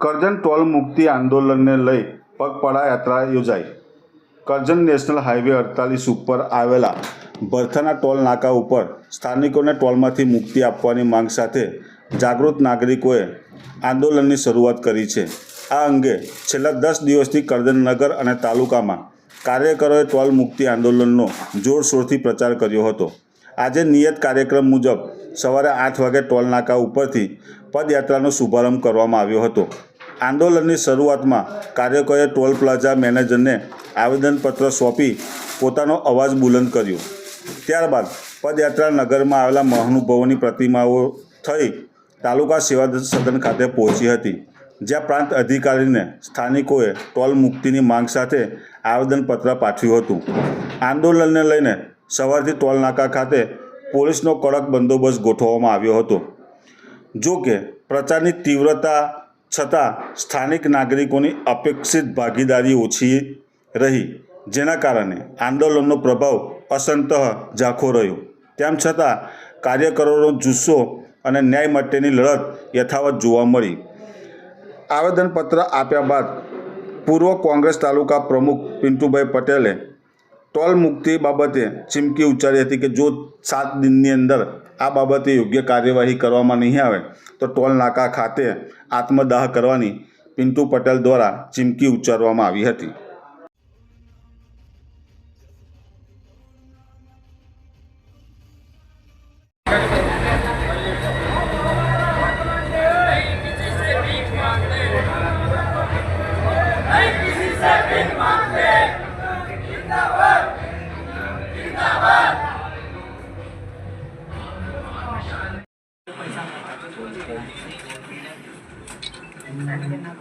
Karjan toll મુક્તિ આંદોલનને લઈ પગપાળા યાત્રા યોજાઈ. કરજણ નેશનલ હાઈવે અડતાલીસ ઉપર આવેલા ભરથાના ટોલ નાકા ઉપર સ્થાનિકોને ટોલમાંથી મુક્તિ આપવાની માંગ સાથે જાગૃત નાગરિકોએ આંદોલનની શરૂઆત કરી છે. આ અંગે છેલ્લા દસ દિવસથી કરજણ નગર અને તાલુકામાં કાર્યકરોએ ટોલ મુક્તિ આંદોલનનો જોરશોરથી પ્રચાર કર્યો હતો. આજે નિયત કાર્યક્રમ મુજબ સવારે આઠ વાગે ટોલ નાકા ઉપરથી પદયાત્રાનો શુભારંભ કરવામાં આવ્યો હતો. આંદોલનની શરૂઆતમાં કાર્યકરોએ ટોલ પ્લાઝા મેનેજરને આવેદનપત્ર સોંપી પોતાનો અવાજ બુલંદ કર્યો. ત્યારબાદ પદયાત્રા નગરમાં આવેલા મહાનુભાવોની પ્રતિમાઓ થઈ તાલુકા સેવા સદન ખાતે પહોંચી હતી, જ્યાં પ્રાંત અધિકારીને સ્થાનિકોએ ટોલ મુક્તિની માંગ સાથે આવેદનપત્ર પાઠવ્યું હતું. આંદોલનને લઈને સવારથી ટોલ નાકા ખાતે પોલીસનો કડક બંદોબસ્ત ગોઠવવામાં આવ્યો હતો. જો કે પ્રચારની તીવ્રતા છતાં સ્થાનિક નાગરિકોની અપેક્ષિત ભાગીદારી ઓછી રહી, જેના કારણે આંદોલનનો પ્રભાવ અસંતઃ ઝાંખો રહ્યો. તેમ છતાં, કાર્યકરોનો જુસ્સો અને ન્યાય માટેની લડત યથાવત જોવા મળી. આવેદનપત્ર આપ્યા બાદ પૂર્વ કોંગ્રેસ તાલુકા પ્રમુખ પિન્ટુભાઈ પટેલે ટોલ મુક્તિ બાબતે ચીમકી ઉચ્ચારી હતી કે જો સાત દિનની અંદર આ બાબતે યોગ્ય કાર્યવાહી કરવામાં નહીં આવે, તો ટોલ નાકા ખાતે આત્મદાહ કરવાની પિન્ટુ પટેલ દ્વારા ચીમકી ઉચ્ચારવામાં આવી હતી.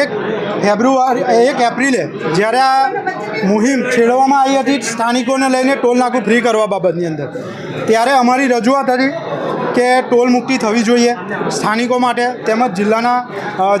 એક ફેબ્રુઆરી એક એપ્રિલે, જ્યારે આ મુહિમ છેડવામાં આવી હતી સ્થાનિકોને લઈને ટોલ નાકું ફ્રી કરવા બાબતની અંદર. ત્યારે અમારી રજૂઆત હતી કે ટોલ મુક્તિ થવી જોઈએ સ્થાનિકો માટે તેમજ જિલ્લાના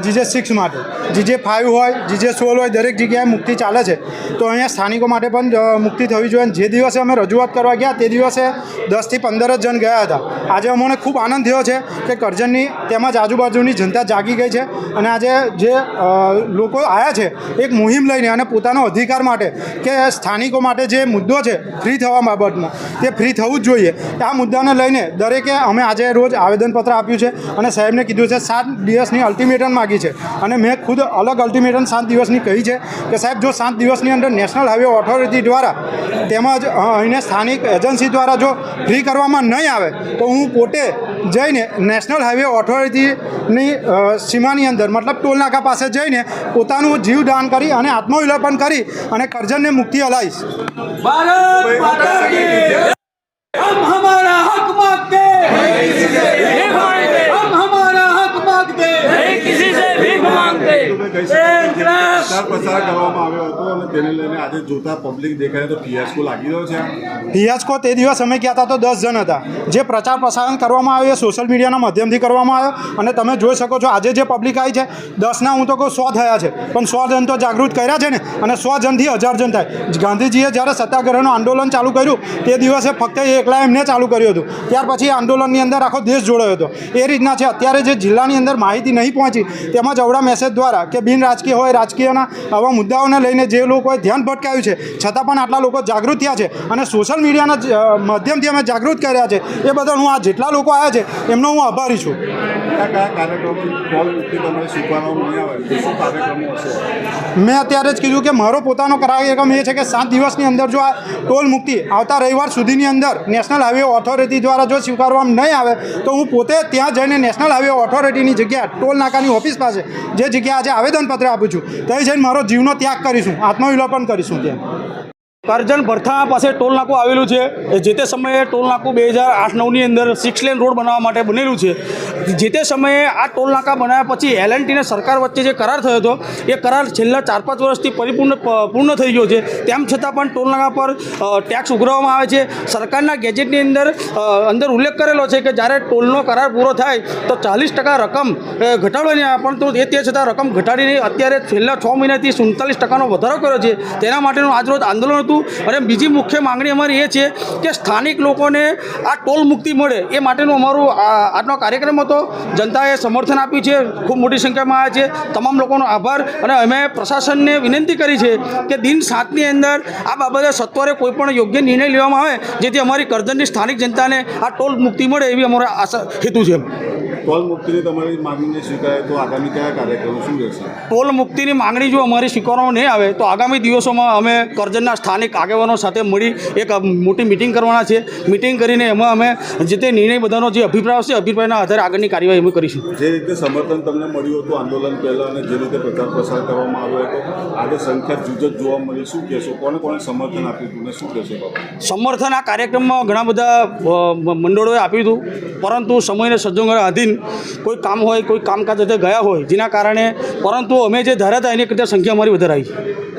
જીજે સિક્સ માટે. જીજે ફાઇવ હોય, જીજે સોળ હોય, દરેક જગ્યાએ મુક્તિ ચાલે છે. તો અહીંયા સ્થાનિકો માટે પણ મુક્તિ થવી જોઈએ જે દિવસે અમે રજૂઆત કરવા ગયા તે દિવસે દસથી પંદર જ જણ ગયા હતા. આજે અમને ખૂબ આનંદ થયો છે કે કરજણની તેમજ આજુબાજુની જનતા જાગી ગઈ છે અને આજે જે અ, લોકો આવ્યા છે એક મુહિમ લઈને અને પોતાનો અધિકાર માટે કે સ્થાનિકો માટે જે મુદ્દો છે ફ્રી થવા બાબતનો તે ફ્રી થવું જ જોઈએ. આ મુદ્દાને લઈને દરેકે અમે આજે રોજ આવેદનપત્ર આપ્યું છે અને સાહેબને કીધું છે સાત દિવસની અલ્ટિમેટમ માગી છે. અને મેં ખુદ અલગ અલ્ટિમેટમ સાત દિવસની કહી છે કે સાહેબ જો સાત દિવસની અંદર નેશનલ હાઈવે ઓથોરિટી દ્વારા તેમજ અહીંને સ્થાનિક એજન્સી દ્વારા જો ફ્રી કરવામાં નહીં આવે તો હું પોતે જઈને નેશનલ હાઈવે ઓથોરિટીની સીમાની અંદર, મતલબ ટોલનાકા પાસે જઈને પોતાનું જીવ દાન કરી અને આત્મવિલોપન કરી અને કરજણને મુક્તિ અલાવીશ પ્રચાર ફિયાસ્કો તે દિવસ અમે ગયા હતા તો દસ જણ હતા. જે પ્રચાર પ્રસારણ કરવામાં આવ્યો એ સોશિયલ મીડિયાના માધ્યમથી કરવામાં આવ્યો અને તમે જોઈ શકો છો આજે જે પબ્લિક આવી છે, દસના હું તો કહું સો થયા છે. પણ સો જણ તો જાગૃત કર્યા છે ને અને સો જણથી હજાર જણ થાય. ગાંધીજીએ જ્યારે સત્યાગ્રહનું આંદોલન ચાલુ કર્યું, તે દિવસે ફક્ત એકલા એમને ચાલુ કર્યું હતું. ત્યાર પછી આંદોલનની અંદર આખો દેશ જોડાયો હતો. એ રીતના છે, અત્યારે જે જિલ્લાની અંદર માહિતી નહીં પહોંચી, તેમાં અવડા મેસેજ દ્વારા કે બિન રાજકીય હોય, રાજકીયના આવા મુદ્દાઓને લઈને જે લોકોએ ધ્યાન ભટકાયું છે છતાં પણ આટલા લોકો જાગૃત થયા છે અને સોશિયલ મીડિયાના માધ્યમથી અમે જાગૃત કર્યા છે એ બદલ હું આ જેટલા લોકો આવ્યા છે એમનો હું આભારી છું. મેં અત્યારે જ કીધું કે મારો પોતાનો કાર્યક્રમ એ છે કે સાત દિવસની અંદર જો આ ટોલ મુક્તિ આવતા રવિવાર સુધીની અંદર નેશનલ હાઈવે ઓથોરિટી દ્વારા જો સ્વીકારવામાં નહીં આવે તો હું પોતે ત્યાં જઈને નેશનલ હાઈવે ઓથોરિટીની જગ્યા ટોલ નાકાની ઓફિસ પાસે જે જગ્યાએ આજે આવેદનપત્ર આપું છું ત્યાં જઈને મારો જીવનો ત્યાગ કરીશું. આત્મવિલોપન કરીશું ત્યાં. કરજણ ભરથા પાસે ટોલ નાકું આવેલું છે. જે તે સમયે ટોલ નાકું બે હજાર આઠ નવની અંદર સિક્સ લેન રોડ બનાવવા માટે બનેલું છે. જે તે સમયે આ ટોલ નાકા બનાવ્યા પછી એલ એન્ડ સરકાર વચ્ચે જે કરાર થયો હતો, એ કરાર છેલ્લા ચાર પાંચ વર્ષથી પરિપૂર્ણ પૂર્ણ થઈ ગયો છે. તેમ છતાં પણ ટોલ નાકા પર ટેક્સ ઉઘરાવવામાં આવે છે. સરકારના ગેજેટની અંદર અંદર ઉલ્લેખ કરેલો છે કે જ્યારે ટોલનો કરાર પૂરો થાય, તો ચાલીસ ટકા રકમ ઘટાડવાની આવે. પણ તો એ તે છતાં રકમ ઘટાડીને અત્યારે છેલ્લા છ મહિનાથી સુડતાલીસ ટકાનો વધારો કર્યો છે. તેના માટેનું આજરોજ આંદોલન હતું. હતું. અને બીજી મુખ્ય માંગણી અમારી એ છે કે સ્થાનિક લોકોને આ ટોલ મુક્તિ મળે એ માટેનું અમારું આજનો કાર્યક્રમ હતો. જનતાએ સમર્થન આપ્યું છે. ખૂબ મોટી સંખ્યામાં આવ્યા છે. તમામ લોકોનો આભાર. અને અમે પ્રશાસનને વિનંતી કરી છે કે દિન સાતની અંદર આ બાબતે સત્વરે કોઈ પણ યોગ્ય નિર્ણય લેવામાં આવે, જેથી અમારી કરજણની સ્થાનિક જનતાને આ ટોલ મુક્તિ મળે એવી અમારો આશા હેતુ છે. ટોલ મુક્તિની તમારી માંગણીને સ્વીકારે તો આગામી કયા કાર્યક્રમ શું રહેશે? ટોલ મુક્તિની માંગણી જો અમારી સ્વીકારવામાં નહીં આવે તો આગામી દિવસોમાં અમે કરજણના સ્થાનિક આગેવાનો સાથે મળી એક મોટી મિટિંગ કરવાના છે. મિટિંગ કરીને એમાં અમે જે તે નિર્ણય બધાનો જે અભિપ્રાય હશે અભિપ્રાયના આધારે આગળની કાર્યવાહી અમે કરીશું. જે રીતે સમર્થન તમને મળ્યું હતું આંદોલન પહેલાં અને જે રીતે પ્રચાર પ્રસાર કરવામાં આવ્યો હતો આજે સંખ્યા જુજત જોવા મળી શું કહેશો? કોને કોને સમર્થન આપ્યું હતું ને શું કહેશો સમર્થન આ કાર્યક્રમમાં ઘણા બધા મંડળોએ આપ્યું હતું પરંતુ સમયને સંજોગોને આધીન કોઈ કામ હોય, કોઈ કામકાજ રીતે ગયા હોય, જેના કારણે પરંતુ અમે જે ધાર્યા હતા, એની કરતાં સંખ્યા અમારી વધારે આવી